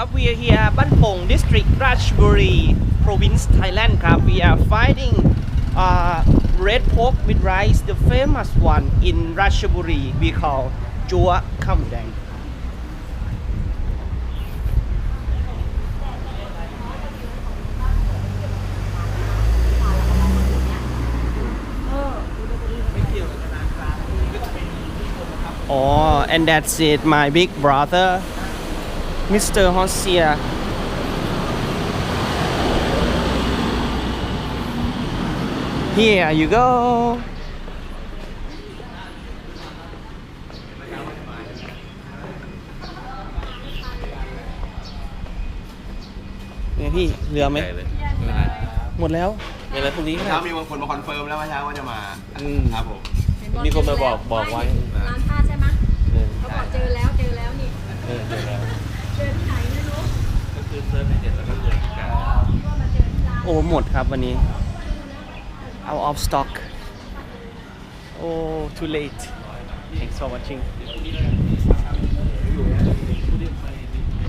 ครับ we are here บ้านโป่ง district ราชบุรี province Thailand ครับ we are finding uh, red pork with rice the famous one in ราชบุรี we call จัวข้าวหมูแดง Oh, and that's it, my big brother, Mr. Hosia. Here you go. เนี่ยพี่เรือไหมใหญ่เลยหมดแล้วไม่เป็นไรพรุ่งนี้ก็ได้เช้ามีบางคนมาคอนเฟิร์มแล้วว่าเช้าว่าจะมาอืมครับผม มีคนมาบอกบอกไว้ ร้าน หมดครับวันนี้ out of stock โอ้ too late thanks for watching